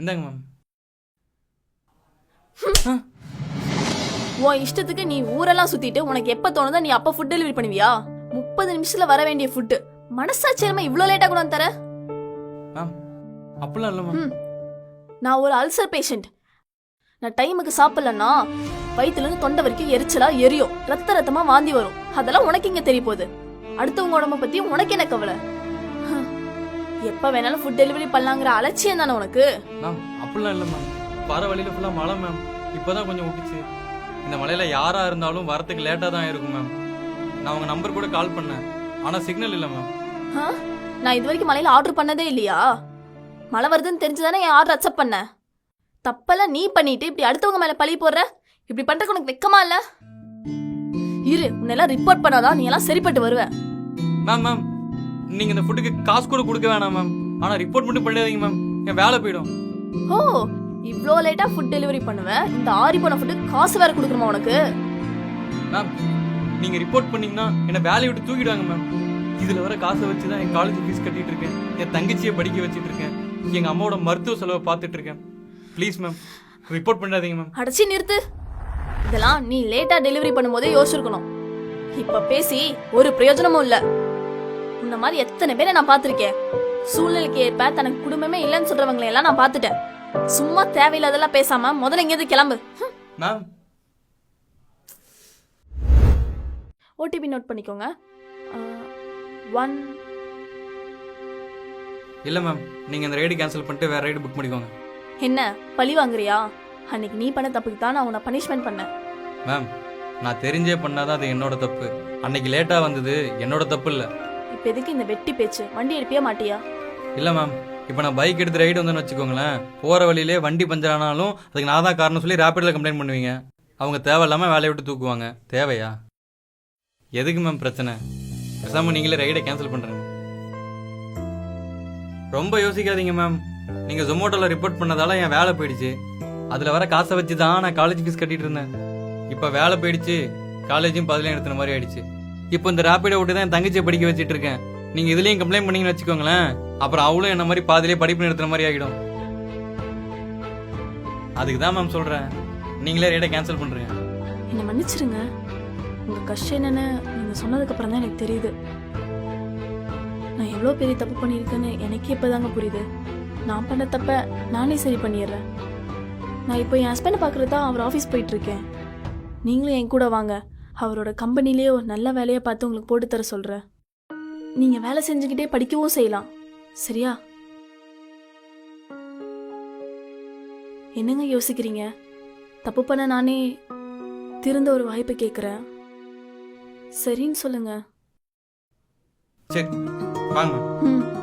இந்தாங்க மேம். உன் இஷ்டத்துக்கு நீ ஊரெல்லாம் சுத்திட்டு உனக்கு எப்ப தோணுதோ நீ அப்ப ஃபுட் டெலிவரி பண்ணுவியா? முப்பது நிமிஷத்துல வர வேண்டிய ஃபுட்டு மனசாட்சி இல்லாம இவ்ளோ லேட்டா வந்து தர மேம் அப்படிலாம் இல்லை மேம். நான் ஒரு அல்சர் பேஷண்ட் நான் டைமுக்கு சாப்பிடலன்னா வயித்துல இருந்து தொண்டை வரைக்கும் எரிச்சலா எரியும். ரத்த ரத்தமா வாந்தி வரும். அதெல்லாம் உனக்கு இங்க தெரிய போகுது? அடுத்தவங்க உடம்ப பத்தி உனக்கு என்ன கவலை. எப்ப வேணாலும் ஃபுட் டெலிவரி பண்ணலாங்கிற அலட்சியம் தானே உனக்கு? மேம் அப்படிலாம் இல்லை மேம் வர வழியில ஃபுல்லாக மழை மேம் இப்போதான் கொஞ்சம் விட்டுச்சு இந்த மழையில யாரா இருந்தாலும் வரத்துக்கு லேட்டாக தான் இருக்கும் மேம் நான் உங்க நம்பர் கூட கால் பண்ணேன். ஆனால் சிக்னல் இல்லை மேம் ஆ? நான் இது வரைக்கும் மலையில ஆர்டர் பண்ணதே இல்லையா? மழை வருதுன்னு தெரிஞ்சுதானே என் ஆர்டர் அக்செப்ட் பண்ண? தப்பெல்லாம் நீ பண்ணிட்டு இப்படி அடுத்தவங்க மேல பழி போடுற? இப்படி பண்றதுக்கு உனக்கு வெக்கமா இல்ல? இரு உன்னெல்லாம் ரிப்போர்ட் பண்ணாதான் நீ எல்லாம் சரிப்பட்டு வருவ. மேம் மேம் நீங்க இந்த ஃபுட்டுக்கு காசு கூட கொடுக்க வேணாம் மேம் ஆனா ரிப்போர்ட் மட்டும் பண்ணிடாதீங்க மேம் என் வேலை போயிடும். ஓ இவ்ளோ லேட்டா ஃபுட் டெலிவரி பண்ணுவ? இந்த ஆரி போன ஃபுட்டு காசு வேற கொடுக்கணுமா உனக்கு? மேம் நீங்க ரிப்போர்ட் பண்ணீங்கன்னா என்ன வேலையை விட்டு தூக்கிடுவாங்க மேம் இதுல வர காசை வச்சு தான் என் காலேஜ் ஃபீஸ் கட்டிட்டு இருக்கேன். என் தங்கச்சியை படிக்க வச்சிட்டு இருக்கேன். எங்க அம்மாவோட மருத்துவ செலவை பார்த்துட்டு இருக்கேன். ப்ளீஸ் மேம் ரிப்போர்ட் பண்ணாதீங்க மேம் அடைச்சி நிறுத்து. இதெல்லாம் நீ லேட்டா டெலிவரி பண்ணும்போதே யோசிச்சிருக்கணும். இப்ப பேசி ஒரு பிரயோஜனமும் இல்ல. உன்ன மாதிரி எத்தனை பேரை நான் பார்த்திருக்கேன். சூழ்நிலைக்கு ஏற்ப தனக்கு குடும்பமே இல்லைன்னு சொல்றவங்களை எல்லாம் நான் பார்த்துட்டேன். சும்மா தேவையில்லாதெல்லாம் பேசாம முதல்ல இங்கேருந்து கிளம்பு. மேம் ஓடிபி நோட் பண்ணிக்கோங்க. ஒன் இல்ல மேம் நீங்க இந்த ரைடு கேன்சல் பண்ணிட்டு வேற ரைடு புக் பண்ணிக்கோங்க. என்ன பழி வாங்குறியா? அன்னைக்கு நீ பண்ண தப்புக்கு தான் நான் உன்னை பனிஷ்மெண்ட் பண்ணேன். மேம் நான் தெரிஞ்சே பண்ணாதான் அது என்னோட தப்பு. அன்னைக்கு லேட்டா வந்தது என்னோட தப்பு இல்ல. இப்ப எதுக்கு இந்த வெட்டி பேச்சு? வண்டி எடுப்பியா மாட்டியா? இல்ல மேம் இப்போ நான் பைக் எடுத்து ரைடு வந்தேன்னு வச்சுக்கோங்களேன். போற வழியிலே வண்டி பஞ்சர் ஆனாலும் அதுக்கு நான் தான் காரணம் சொல்லி ரேப்பிடில் கம்ப்ளைண்ட் பண்ணுவீங்க. அவங்க தேவையில்லாம வேலையை விட்டு தூக்குவாங்க. தேவையா? எதுக்கு மேம் பிரச்சனை? பேசாம நீங்களே ரைடை கேன்சல் பண்றேங்க ரொம்ப யோசிக்காதீங்க மேம் நீங்க ஜொமேட்டோல ரிப்போர்ட் பண்ணதால என் வேலை போயிடுச்சு. அதுல வர காசை வச்சு தான் நான் காலேஜ் ஃபீஸ் கட்டிட்டு இருந்தேன். இப்போ வேலை போயிடுச்சு. காலேஜும் பதிலையும் எடுத்துன மாதிரி ஆயிடுச்சு. இப்போ இந்த ரேப்பிடை விட்டு தான் என் தங்கச்சியை படிக்க வச்சுட்டு இருக்கேன். நீங்கள் இதுலேயும் கம்ப்ளைண்ட் பண்ணீங்கன்னு வச்சுக்கோங்களேன். அப்புறம் அவளும் என்ன மாதிரி பாதிலே படிப்பு நிறுத்துற மாதிரி ஆகிடும். அதுக்கு தான் மேம் சொல்கிறேன் நீங்களே ரேட்டை கேன்சல் பண்ணுறீங்க என்னை மன்னிச்சிருங்க. உங்கள் கஷ்டம் என்னென்னு நீங்கள் சொன்னதுக்கப்புறம் தான் எனக்கு தெரியுது. நான் எவ்வளோ பெரிய தப்பு பண்ணியிருக்கேன்னு எனக்கே இப்போதாங்க புரியுது. நான் பண்ண தப்ப நானே சரி பண்ணிடுறேன். நான் இப்போ என் ஹஸ்பண்டை பார்க்குறது தான் அவர் ஆஃபீஸ் போயிட்டுருக்கேன் நீங்களும் என் கூட வாங்க. அவரோட கம்பெனிலேயே ஒரு நல்ல வேலையை பார்த்து உங்களுக்கு போட்டு தர சொல்கிறேன் நீங்கள் வேலை செஞ்சுக்கிட்டே படிக்கவும் செய்யலாம். சரியா? என்னங்க யோசிக்கிறீங்க? தப்பு பண்ண நானே திருந்த ஒரு வாய்ப்பு கேட்குறேன் சரின்னு சொல்லுங்க. சரி வாங்க. ம்.